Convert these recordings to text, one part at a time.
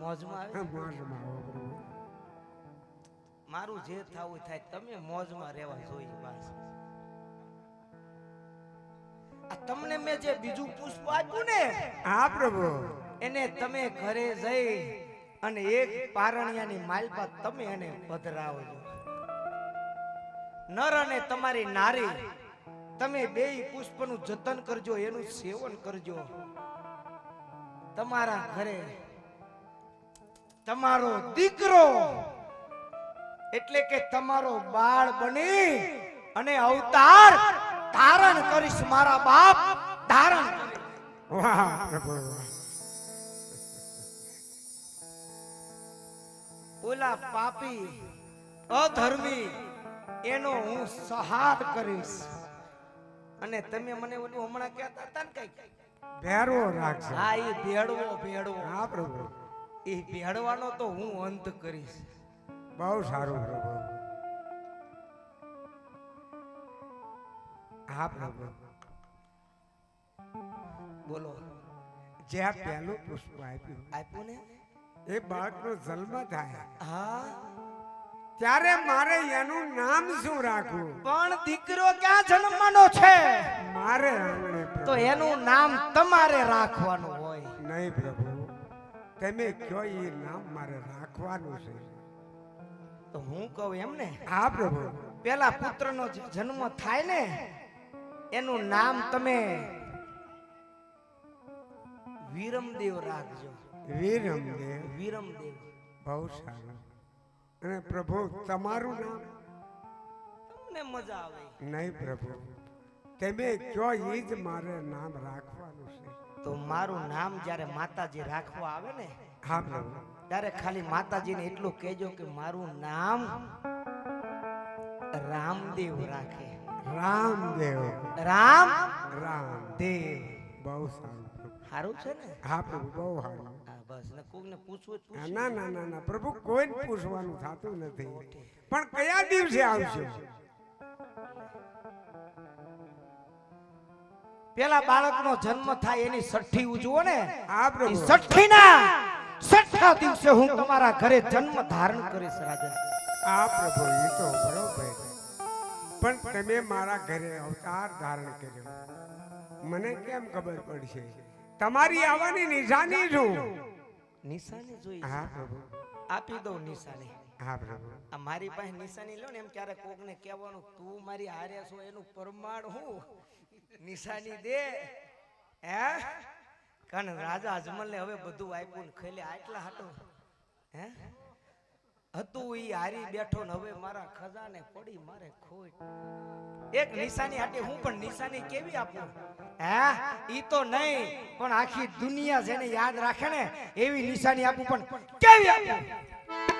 મોજમાં આવે? મોજમાં આવો મારું જે થવું થાય તમે મોજમાં રહેવા જોઈએ બસ. આ તમને મેં જે બીજું પુષ્પ આપ્યું ને હા પ્રભુ. એને તમે ઘરે જઈ અને એક પારણિયાની માલપા તમે એને પધરાવજો. નર અને તમારી નારી તમે બે પુષ્પનું જતન કરજો એનું સેવન કરજો. તમારા ઘરે તમારો દીકરો એટલે કે તમારો બાળ બની અને અવતાર ધારણ કરીશ મારા બાપ ધારણ વાહ પ્રભુ. ઓલા પાપી અધર્મી એનો હું સહાર કરીશ. અને તમે મને ઓલું હમણાં કહેતા હતા ને કઈ ભેરવો રાખશે હા એ ભેળવો ભેળવો. હા પ્રભુ. એ ભેળવાનો તો હું અંત કરીશ. બહુ સારું પ્રભુ. હા પ્રભુ. બોલો. જ્યાં પહેલું પુષ્પ આપ્યું આપ્યું ને? એ બાળકનો જન્મ થાય. હા. ત્યારે મારે એનું નામ શું રાખવું? પણ દીકરો ક્યાં જન્મવાનો છે? મારે આંગણે તો એનું નામ તમારે રાખવાનું હોય. નહીં પ્રભુ. તમે કયો એ નામ મારે રાખવાનું છે? તો હું કહું એમ ને? હા પ્રભુ. પેલા પુત્રનો જન્મ થાય ને એનું નામ તમે વિરમદેવ રાખજો. વિરમદેવ? વિરમદેવ. બહુ સારું. અને પ્રભુ તમારું નામ? તમને મજા આવે. નહીં પ્રભુ. તમે કયો એ જ મારે નામ રાખવાનું છે? તો મારું નામ જ્યારે માતાજી રાખવા આવે ને હા પ્રભુ ત્યારે ખાલી માતાજીને એટલું કહેજો કે મારું નામ રામદેવ રાખે. રામદેવ. રામ રામ દેવ બહુ સારું. સારું છે ને? હા પ્રભુ બહુ સારું બસ. ને કોકને પૂછવું જ પૂછ ના ના ના ના. પ્રભુ કોઈ પૂછવાનું થતું નથી. પણ કયા દિવસે આવશે? પેલા બાળકનો જન્મ થાય એની છઠ્ઠી ઉજવો ને. છઠ્ઠી ના છઠ્ઠી દિવસે હું તમારા ઘરે જન્મ ધારણ કરીશ રાજા. આ પ્રભુ એ તો બરોબર પણ તમે મારા ઘરે અવતાર ધારણ કર્યો. મને કેમ ખબર પડશે? તમારી આવવાની નિશાની જો નિશાની જોઈ. હા પ્રભુ. આપી દઉં નિશાની. મારી પાસે નિશાની લો ને એમ ક્યારેક કોકને કહેવાનું, તું મારી હારે છો, એનું પ્રમાણ હું? નિશાની દે. હે? કારણ રાજા અજમલને હવે બધું આપ્યું ને ખેલે આટલા હાટો? હે? હતું ઈ હારી બેઠો ને હવે મારા ખજાને પડી મારે ખોટ. એક નિશાની હાટે હું પણ નિશાની કેવી આપું? હે? ઈ તો નહીં, પણ આખી દુનિયા જેને યાદ રાખે ને, એવી નિશાની આપું પણ કેવી આપું?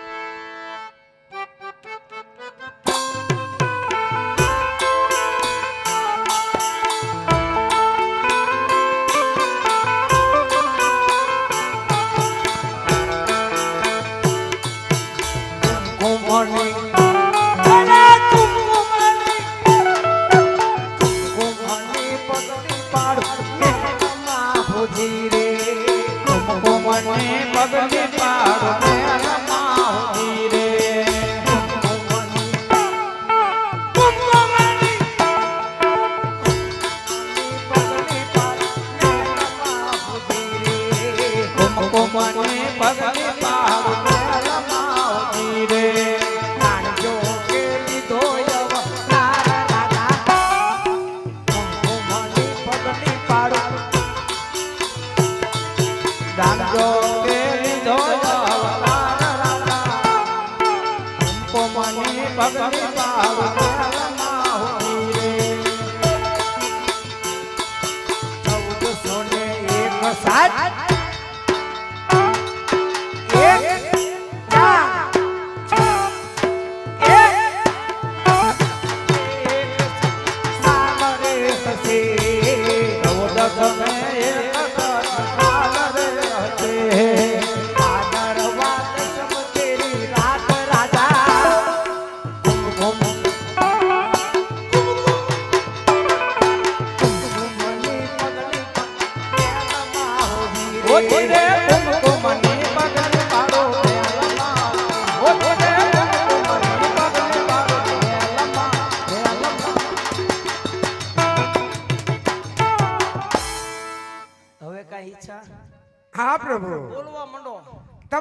કુમકુમની પગની પાડ મેળમાં ભુજી રે ચૌદસો ને એક સાત એક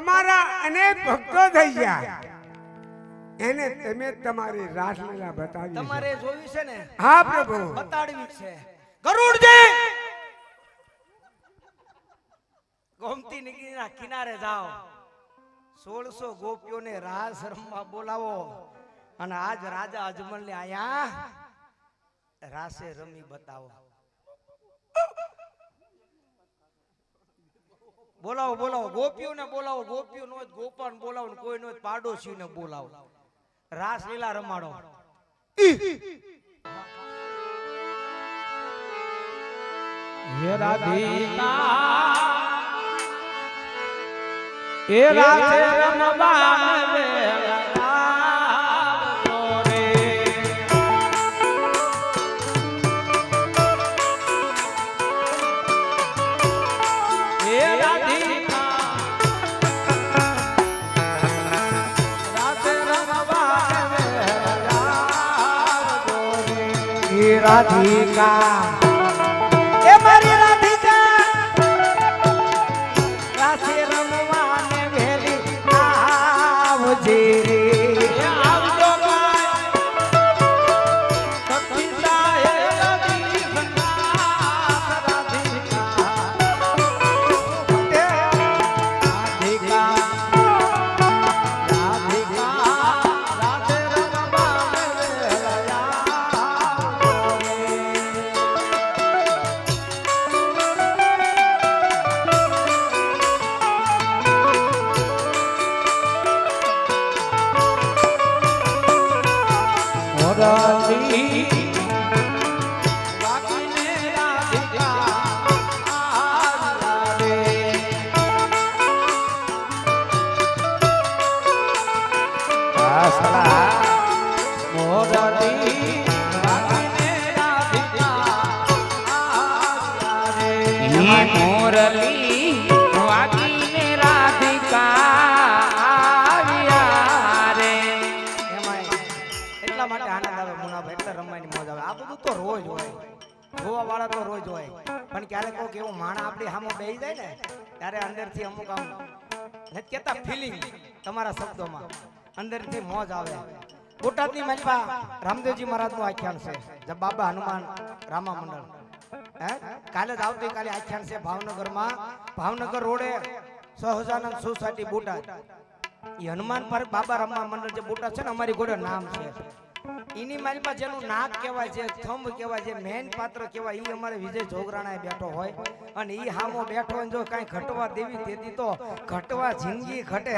તમારા અનેક ભક્તો થઈ ગયા. એને તમે તમારી રાસલીલા બતાવી તમારે જોવી છે ને? હા પ્રભુ. બતાડવી છે. ગરુડજી! ગોમતી નદીના કિનારે જાઓ. સોળસો ગોપીઓને રાસ રમવા બોલાવો. અને આજ રાજા અજમલ ને આયા રાસે રમી બતાવો. બોલાવો બોલાવો ગોપીઓને બોલાવો ગોપીઓ નો ગોપાન બોલાવો કોઈ નો પાડોશીને બોલાવો. રાસ લીલા રમાડો હે રાધિકા એ રાતે રમવા વેળા રાધિકા બોલવા વાળા તો રોજ હોય. પણ ક્યારેક કોઈક એવું માણા આપણી સામે બેસી જાય ને, ત્યારે અંદરથી અમુક આમ નથી કહેતા ફિલિંગ તમારા શબ્દોમાં. અંદરથી મોજ આવે. બોટાદની મલપા રામદેવજી મહારાજનું આખ્યાન છે. બાબા હનુમાન રામા મંડળ કાલે જ આવતીકાલે આખ્યાન છે ભાવનગરમાં. ભાવનગર રોડે સહજાનંદ સોસાયટી બોટાદ. એ હનુમાન પર બાબા રામા મંડળ જે બોટાદ છે ને, અમારી ગોડે નામ છે. એની માલમાં જેનું નાક કહેવાય છે, થંભ કહેવાય છે મેન પાત્ર કહેવાય એ અમારે વિજય જોગરાણા બેઠો હોય. અને એ હામો બેઠો જો કાંઈ ઘટવા દેવી તેથી તો ઘટવા જિંદગી ઘટે.